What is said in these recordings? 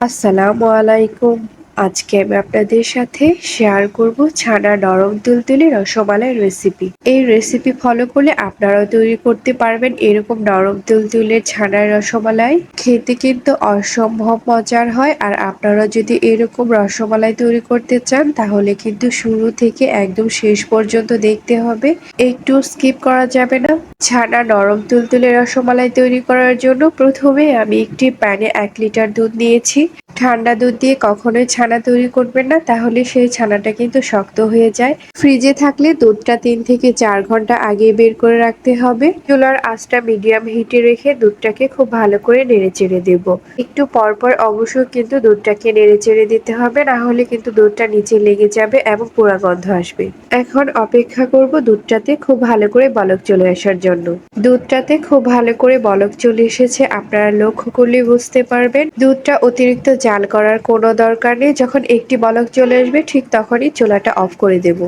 আসসালামু আলাইকুম। আজকে আমি আপনাদের সাথে শেয়ার করব ছানা নরম তুলতুলে রসমালাই রেসিপি এই রেসিপি ফলো করলে আপনারাও তৈরি করতে পারবেন এরকম নরম তুলতুলে ছানার রসমালাই। খেতে কিন্তু অসম্ভব মজার হয় আর আপনারা যদি এরকম রসমালাই তৈরি করতে চান তাহলে কিন্তু শুরু থেকে একদম শেষ পর্যন্ত দেখতে হবে। একটু স্কিপ করা যাবে না। ছানা নরম তুলতুলে রসমালাই তৈরি করার জন্য প্রথমে আমি একটি প্যানে এক লিটার দুধ নিয়েছি। ঠান্ডা দুধ দিয়ে কখনোই ছানা তৈরি করবেন না, তাহলে সেই ছানাটা কিন্তু শক্ত হয়ে যায়। ফ্রিজে থাকলে দুধটা তিন থেকে চার ঘণ্টা আগে বের করে রাখতে হবে। চুলার আঁচটা মিডিয়াম হিটে রেখে দুধটাকে খুব ভালো করে নেড়ে চেড়ে দেব। একটু পরপর অবশ্যই কিন্তু দুধটাকে নেড়ে চেড়ে দিতে হবে, না হলে কিন্তু দুধটা নিচে লেগে যাবে এবং পোড়া গন্ধ আসবে। এখন অপেক্ষা করব দুধটাতে খুব ভালো করে বলক চলে আসার জন্য। দুধটাতে খুব ভালো করে বলক চলে এসেছে, আপনারা লক্ষ্য করলে বুঝতে পারবেন। দুধটা অতিরিক্ত জাল করার কোনো দরকার নেই। যখন একটি বলক চলে আসবে, ঠিক তখনই চোলাটা অফ করে দেব।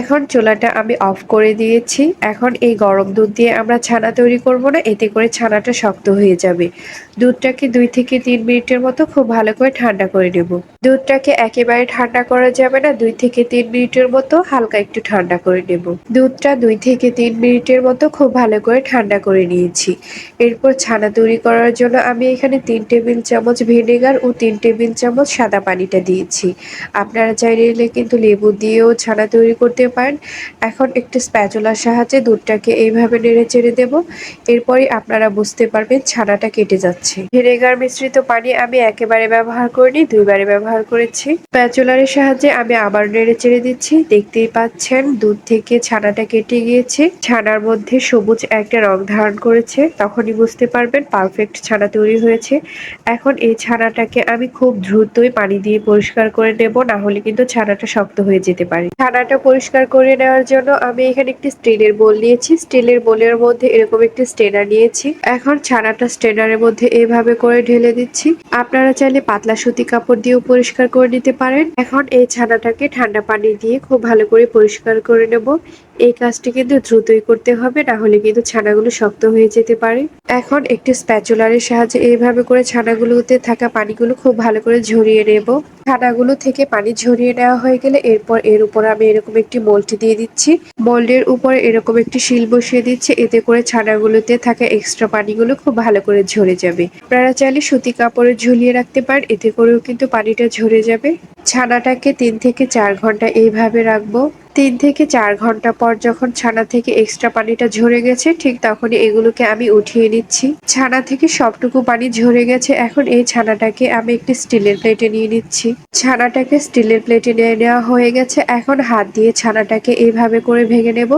এখন চুলাটা আমি অফ করে দিয়েছি। এখন এই গরম দুধ দিয়ে আমরা ছানা তৈরি করব না, এতে করে ছানাটা শক্ত হয়ে যাবে। দুধটাকে দুই থেকে তিন মিনিটের মতো খুব ভালো করে ঠান্ডা করে নেব। দুধটাকে একেবারে ঠান্ডা করা যাবে না, দুই থেকে তিন মিনিটের মতো হালকা একটু ঠান্ডা করে নেব। দুধটা দুই থেকে তিন মিনিটের মতো খুব ভালো করে ঠান্ডা করে নিয়েছি। এরপর ছানা তৈরি করার জন্য আমি এখানে তিন টেবিল চামচ ভিনেগার ও তিন টেবিল চামচ সাদা পানিটা দিয়েছি। আপনারা চাইলে কিন্তু লেবু দিয়েও ছানা তৈরি করতে পারেন। এখন একটু স্প্যাচুলার সাহায্যে দুধটাকে এইভাবে নেড়ে চেড়ে দেবো। এরপরই আপনারা বুঝতে পারবেন ছানাটা কেটে যাচ্ছে। ভিনেগার মিশ্রিত পানি আমি একেবারে ব্যবহার করিনি, দুইবারে ব্যবহার করেছি। স্প্যাচুলারের সাহায্যে আমি আবার নেড়ে চেড়ে দিচ্ছি। দেখতেই পাচ্ছেন দুধ থেকে ছানাটা কেটে গিয়েছে। ছানার মধ্যে সবুজ একটা রং ধারণ করেছে। তখনই বুঝতে পারবেন পারফেক্ট ছানা তৈরি হয়েছে। এখন এই ছানাটাকে আমি খুব দ্রুতই পানি দিয়ে পরিষ্কার করে নেব, না হলে কিন্তু ছানাটা শক্ত হয়ে যেতে পারে। ছানাটা পরিষ্কার করে নেওয়ার জন্য আমি এখানে একটি স্টিলের বোল নিয়েছি। স্টিলের বোলের মধ্যে এরকম একটি স্টেনার নিয়েছি। এখন ছানাটা স্টেনারের মধ্যে এভাবে করে ঢেলে দিচ্ছি। আপনারা চাইলে পাতলা সুতি কাপড় দিয়েও পরিষ্কার করে নিতে পারেন। এখন এই ছানাটাকে ঠান্ডা পানি দিয়ে খুব ভালো করে পরিষ্কার করে নেব। এই কাজটি কিন্তু দ্রুতই করতে হবে না হলে কিন্তু ছানাগুলো শক্ত হয়ে যেতে পারে। এখন একটি স্প্যাচুলারের সাহায্যে এইভাবে করে ছানাগুলোতে থাকা পানিগুলো খুব ভালো করে ঝরিয়ে নেব। ছানাগুলো থেকে পানি ঝরিয়ে নেওয়া হয়ে গেলে এরপর এর উপর আমি এরকম একটি মোল্ড দিয়ে দিচ্ছি। মোল্ডের উপর এরকম একটি শিল বসিয়ে দিচ্ছি, এতে করে ছানাগুলোতে থাকা এক্সট্রা পানিগুলো খুব ভালো করে ঝরে যাবে। আপনারা চাইলে সুতি কাপড়ে ঝুলিয়ে রাখতে পারেন, এতে করেও কিন্তু পানিটা ঝরে যাবে। ছানাটাকে তিন থেকে চার ঘণ্টা এইভাবে রাখব। তিন থেকে চার ঘণ্টা পর যখন ছানা থেকে এক্সট্রা পানিটা ঝরে গেছে, ঠিক তখনই এগুলোকে আমি উঠিয়ে নিচ্ছি। ছানা থেকে সবটুকু পানি ঝরে গেছে, এখন এই ছানাটাকে আমি একটি স্টিলের প্লেটে নিয়ে নিচ্ছি। ছানাটাকে স্টিলের প্লেটে নিয়ে নেওয়া হয়ে গেছে, এখন হাত দিয়ে ছানাটাকে এইভাবে করে ভেঙে নেব।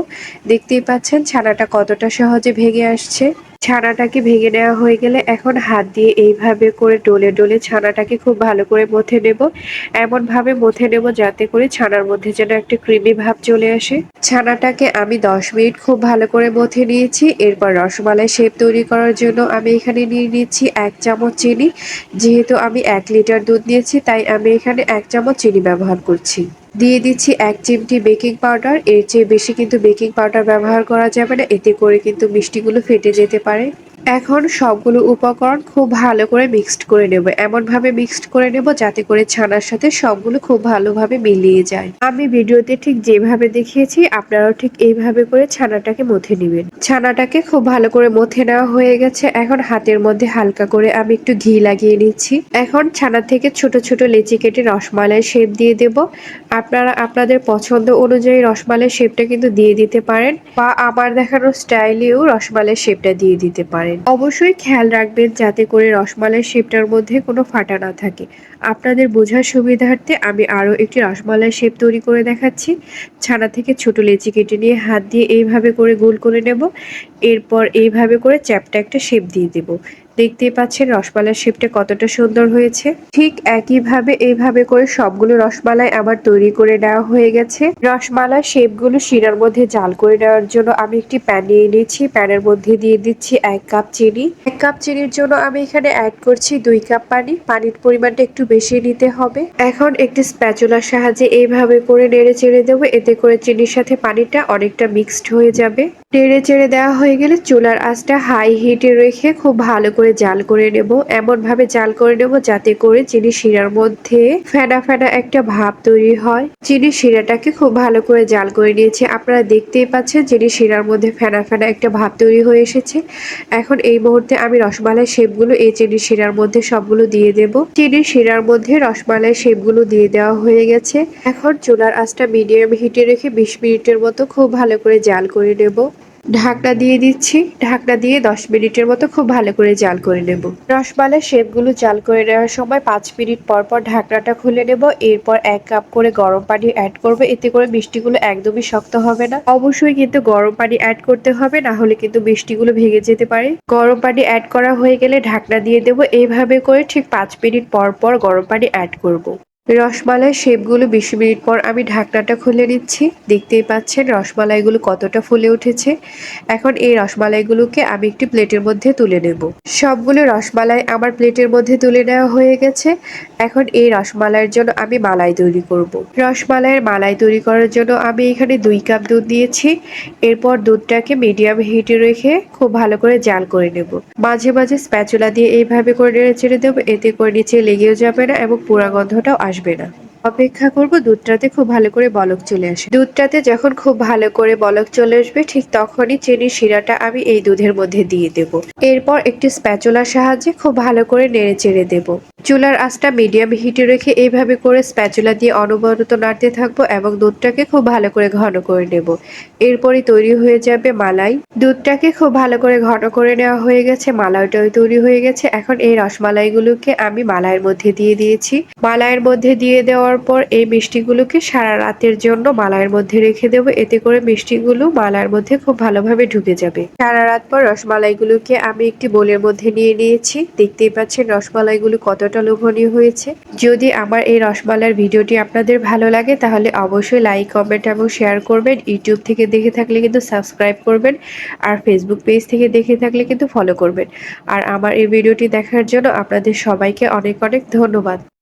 দেখতেই পাচ্ছেন ছানাটা কতটা সহজে ভেঙে আসছে। ছানাটাকে ভেঙে নেওয়া হয়ে গেলে এখন হাত দিয়ে এইভাবে করে ডলে ডলে ছানাটাকে খুব ভালো করে মথে নেব। এমনভাবে মথে নেব যাতে করে ছানার মধ্যে যেন একটা ক্রিমি ভাব চলে আসে। ছানাটাকে আমি দশ মিনিট খুব ভালো করে মথে নিয়েছি। এরপর রসমালাই শেপ তৈরি করার জন্য আমি এখানে নিয়ে নিচ্ছি এক চামচ চিনি। যেহেতু আমি এক লিটার দুধ নিয়েছি, তাই আমি এখানে এক চামচ চিনি ব্যবহার করছি। দিয়ে দিচ্ছি এক চিমটি বেকিং পাউডার। এর চেয়ে বেশি কিন্তু বেকিং পাউডার ব্যবহার করা যাবে না। এতে করে কিন্তু মিষ্টিগুলো ফেটে যেতে পারে। এখন সবগুলো উপকরণ খুব ভালো করে মিক্সড করে নেব। এমনভাবে মিক্সড করে নেব যাতে করে ছানার সাথে সবগুলো খুব ভালোভাবে মিলিয়ে যায়। আমি ভিডিওতে ঠিক যেভাবে দেখিয়েছি, আপনারাও ঠিক এইভাবে করে ছানাটাকে মথে নেবেন। ছানাটাকে খুব ভালো করে মথে নেওয়া হয়ে গেছে। এখন হাতের মধ্যে হালকা করে আমি একটু ঘি লাগিয়ে নিচ্ছি। এখন ছানা থেকে ছোট ছোট লেচি কেটে রসমালাই শেপ দিয়ে দেব। আপনারা আপনাদের পছন্দ অনুযায়ী রসমালাই শেপটা কিন্তু দিয়ে দিতে পারেন বা আমার দেখানো স্টাইলেও রসমালাই শেপটা দিয়ে দিতে পারেন। পারেন অবশ্যই খেয়াল রাখবেন যাতে করে রসমালাই শেপটার মধ্যে কোনো ফাটা না থাকে। আপনাদের বোঝার সুবিধার্থে আমি আরও একটি রসমালাই শেপ তৈরি করে দেখাচ্ছি। ছানা থেকে ছোট লেচি কেটে নিয়ে হাত দিয়ে এইভাবে করে গোল করে নেব। এরপর এইভাবে করে চ্যাপটা একটা শেপ দিয়ে দেব। দেখতেই পাচ্ছেন রসমালাইয়ের শেপটা কতটা সুন্দর হয়েছে। ঠিক একইভাবে এইভাবে করে সবগুলো রসমালাই আমার তৈরি করে নেওয়া হয়ে গেছে। রসমালাই শেপগুলো শিরার মধ্যে জাল করে নেওয়ার জন্য আমি একটি প্যান নিয়ে নিয়েছি। প্যানের মধ্যে দিয়ে দিচ্ছি এক কাপ চিনি। এক কাপ চিনির জন্য আমি এখানে অ্যাড করছি দুই কাপ পানি। পানির পরিমাণটা একটু বেশি নিতে হবে। এখন একটি স্প্যাচুলার সাহায্যে এইভাবে করে নেড়ে চেড়ে দেবো। এতে করে চিনির সাথে পানিটা অনেকটা মিক্সড হয়ে যাবে। নেড়ে চেড়ে দেওয়া হয়ে গেলে চুলার আঁচটা হাই হিটে রেখে খুব ভালো করে জাল করে নেব। এমন ভাবে জাল করে নেব যাতে করে চিনি শিরার মধ্যে ফেনা ফেনা একটা ভাব তৈরি হয়। চিনি শিরাটাকে খুব ভালো করে জাল করে নিয়েছি। আপনারা দেখতেই পাচ্ছেন চিনি শিরার মধ্যে ফেনা ফেনা একটা ভাব তৈরি হয়ে এসেছে। এখন এই মুহূর্তে আমি রসমালাই শেপগুলো এই চিনি শিরার মধ্যে সবগুলো দিয়ে দেব। চিনি শিরার মধ্যে রসমালাই শেপগুলো দিয়ে দেওয়া হয়ে গেছে। এখন চুলার আঁচটা মিডিয়াম হিটে রেখে বিশ মিনিটের মতো খুব ভালো করে জাল করে নেব। ঢাকনা দিয়ে দিচ্ছি। ঢাকনা দিয়ে দশ মিনিটের মতো খুব ভালো করে জাল করে নেব। রসমালাই শেপগুলো জাল করে নেওয়ার সময় পাঁচ মিনিট পর পর ঢাকনাটা খুলে নেব। এরপর এক কাপ করে গরম পানি অ্যাড করব। এতে করে মিষ্টিগুলো একদমই শক্ত হবে না। অবশ্যই কিন্তু গরম পানি অ্যাড করতে হবে, না হলে কিন্তু মিষ্টিগুলো ভেঙে যেতে পারে। গরম পানি অ্যাড করা হয়ে গেলে ঢাকনা দিয়ে দেব। এইভাবে করে ঠিক পাঁচ মিনিট পর পর গরম পানি অ্যাড করব। রসমালাই শেপগুলো বিশ মিনিট পর আমি ঢাকনাটা খুলে নিচ্ছি। দেখতেই পাচ্ছেন রসমালাইগুলো কতটা ফুলে উঠেছে। এখন এই রসমালাইগুলোকে আমি একটি প্লেটের মধ্যে তুলে নেব। সবগুলো রসমালাই আমার প্লেটের মধ্যে তুলে নেওয়া হয়ে গেছে। এখন এই রসমালাইয়ের জন্য আমি মালাই তৈরি করব। রসমালাইয়ের মালাই তৈরি করার জন্য আমি এখানে দুই কাপ দুধ দিয়েছি। এরপর দুধটাকে মিডিয়াম হিটে রেখে খুব ভালো করে জাল করে নেব। মাঝে মাঝে স্প্যাচুলা দিয়ে এইভাবে করে নেড়ে ছেড়ে দেবো। এতে করে নিচে লেগেও যাবে না এবং পোড়া গন্ধটাও আসবে না। অপেক্ষা করব, দুধটাতে খুব ভালো করে বলক চলে আসে। দুধটাতে যখন খুব ভালো করে বলক চলে আসবে, ঠিক তখনই চিনির শিরাটা আমি এই দুধের মধ্যে দিয়ে দেব। এরপর একটি স্প্যাচুলার সাহায্যে খুব ভালো করে নেড়ে চেড়ে দেব। চুলার আঁচটা মিডিয়াম হিটে রেখে এইভাবে করে স্প্যাচুলা দিয়ে অনবরত নাড়তে থাকব এবং দুধটাকে খুব ভালো করে ঘন করে নেব। এরপরই তৈরি হয়ে যাবে মালাই। দুধটাকে খুব ভালো করে ঘন করে নেওয়া হয়ে গেছে, মালাইটাও তৈরি হয়ে গেছে। এখন এই রসমালাইগুলোকে আমি মালাইয়ের মধ্যে দিয়ে দিয়েছি। মালাইয়ের মধ্যে দিয়ে দেওয়ার পর এই মিষ্টিগুলোকে সারা রাতের জন্য মালাইয়ের মধ্যে রেখে দেবো। এতে করে মিষ্টিগুলো মালার মধ্যে খুব ভালোভাবে ঢুকে যাবে। সারা রাত পর রসমালাইগুলোকে আমি একটি বোলের মধ্যে নিয়ে নিয়েছি। দেখতেই পাচ্ছেন রসমালাইগুলো কতটা লোভনীয় হয়েছে। যদি আমার এই রসমালাইয়ের ভিডিওটি আপনাদের ভালো লাগে, তাহলে অবশ্যই লাইক, কমেন্ট এবং শেয়ার করবেন। ইউটিউব থেকে দেখে থাকলে কিন্তু সাবস্ক্রাইব করবেন আর ফেসবুক পেজ থেকে দেখে থাকলে কিন্তু ফলো করবেন। আর আমার এই ভিডিওটি দেখার জন্য আপনাদের সবাইকে অনেক অনেক ধন্যবাদ।